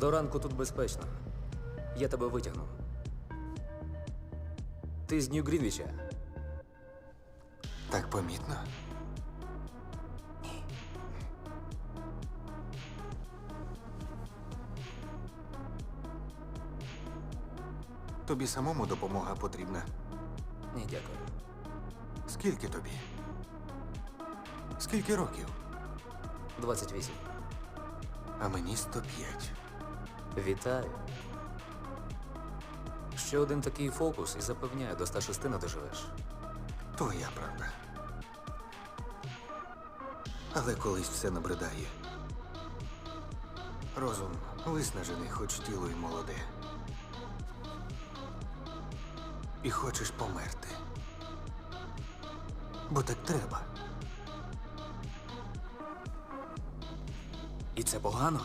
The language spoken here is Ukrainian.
До ранку тут безпечно. Я тебе витягну. Ти з Нью-Грінвіча? Так помітно. Тобі самому допомога потрібна. Ні, дякую. Скільки тобі? Скільки років? 28. А мені 105. Вітаю. Ще один такий фокус і запевняю, до 106 не доживеш. Твоя правда. Але колись все набридає. Розум виснажений, хоч тіло й молоде. І хочеш померти. Бо так треба. І це погано?